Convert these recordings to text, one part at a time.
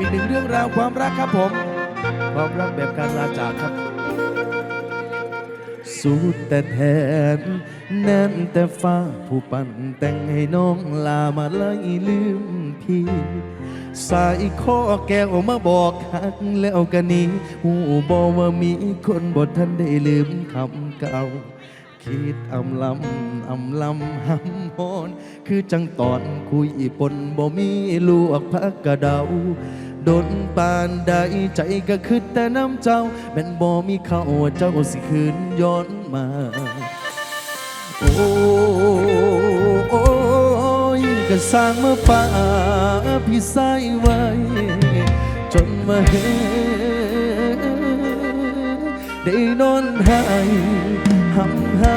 อีกหนึ่งเรื่องราวความรักครับผมความรักแบบการลาจากครับ สูดแต่แทนแน่นแต่ฟ้าผู้ปั่นแต่งให้น้องลามาเลยลืมพี่สายคอแก้วมาบอกหักแล้วกันนี้หูบอกว่ามีคนบทท่านได้ลืมคำเก่าคิดอำลำอำลำหำฮอน คือจังตอนคุยปนบ่มีลวกพักกระเดา โดนปานใดใจก็คือแต่น้ำเจ้าแม่นบ่มีเขาเจ้าสิคืนย้อนมา โอ้โอ้ยก็สร้างเมาป่าพี่ใส่ไว้ จนมาเห็นได้นอนหายหำหา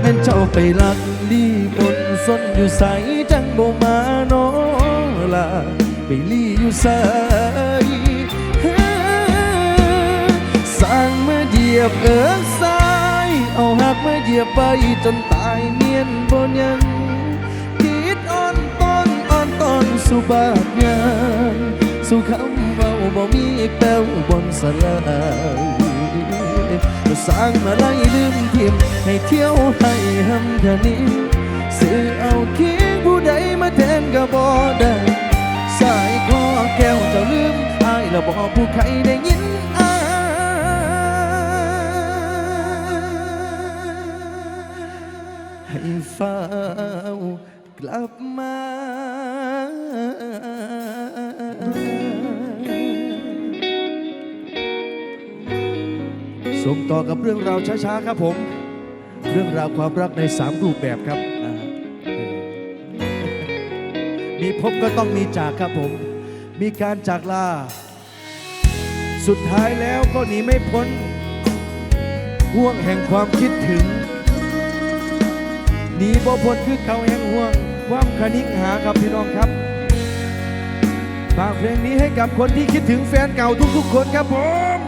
แม่นเจ้าไปลักดีบนสนอยู่ใสจังบ่มาโนลา ไปลีอยู่ใสสร้างมาเหยียบเอิกซ้ายเอาหักมาเหยียบไปจนตายเมียนบนยังคิดอ่อนต้นอ่อนต้นสุบาทยางสู่คำเบาบ่มีแป้วบนสลายสร้างมาไล่ลืมทิมให้เที่ยวให้หำท่านี้สื่อเอาเคียงผู้ สายคอแก้วเจ้าลืมอายแล้วบอกผู้ใครได้ยินอายให้เฝ้ากลับมาส่งต่อกับเรื่องราวช้าๆครับผม เรื่องราวความรักในสามรูปแบบครับ มีพบก็ต้องมีจากครับผม มีการจากลา สุดท้ายแล้วก็หนีไม่พ้นห่วงแห่งความคิดถึง หนีบ่พ้นคือเขาแห่งห่วง ความคณิกหาครับพี่น้องครับฝากเพลงนี้ให้กับคนที่คิดถึงแฟนเก่าทุกๆคนครับผม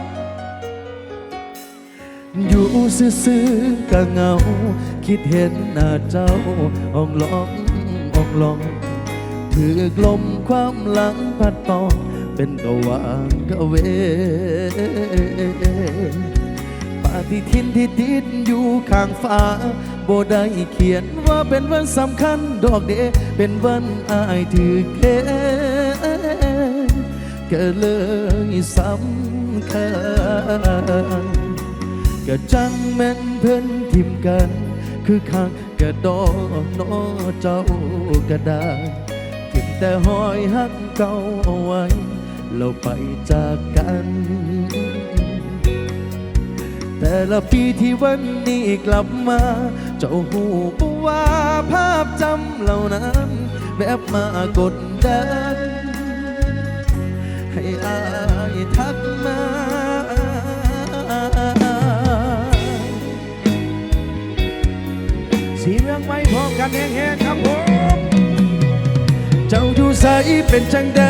อยู่ซื่อๆก็เหงา คิดเห็นหน้าเจ้าอ่องลองอ่องลอง ถือกลมความหลังพัดตองเป็นกวางกะเวปาฏิทินที่ติดอยู่ข้างฟ้าโบได้เขียนว่าเป็นวันสำคัญดอกเดเป็นวันอายถือเคก็เลยสำคัญก็จังแม่นเพิ่อนทิมกัน คือข้างกระดอกนอเจ้ากระดา แต่หอยหักเก่าเอาไว้ เราไปจากกัน แต่ละปีที่วันนี้กลับมา เจ้าหูปว่าภาพจำเหล่านั้นแบบมากดดันให้อายทักมาสีเมืองไม่พอกันแห้งๆครับผม เจ้าอยู่ใสเป็นจังใด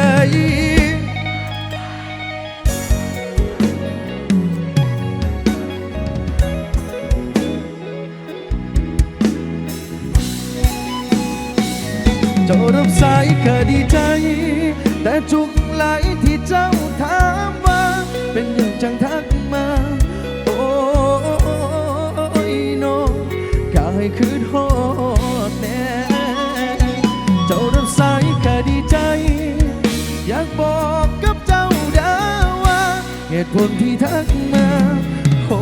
เจ้ารับสายก็ดีใจ แต่จุกไหลที่เจ้าถามว่าเป็นอย่างจังทักมา โอ้ยโนกายคืนฮอด ตุผลที่ทักมาโอ้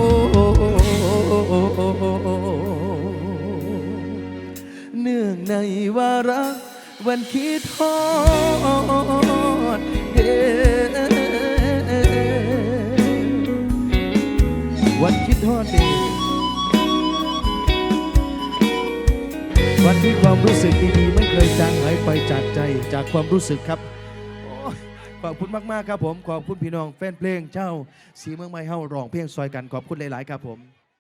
เนื่องในวาระวันคิดฮอดเดวันคิดฮอดเดวันที่ความรู้สึกดีๆไม่เคยจางหายไปจากใจจากความรู้สึกครับ ขอบคุณมาก ๆ ครับผม ขอบคุณพี่น้องแฟนเพลงเจ้าสีเมืองไม้เฮาร้องเพลงซอยกันขอบคุณหลาย ๆ ครับผม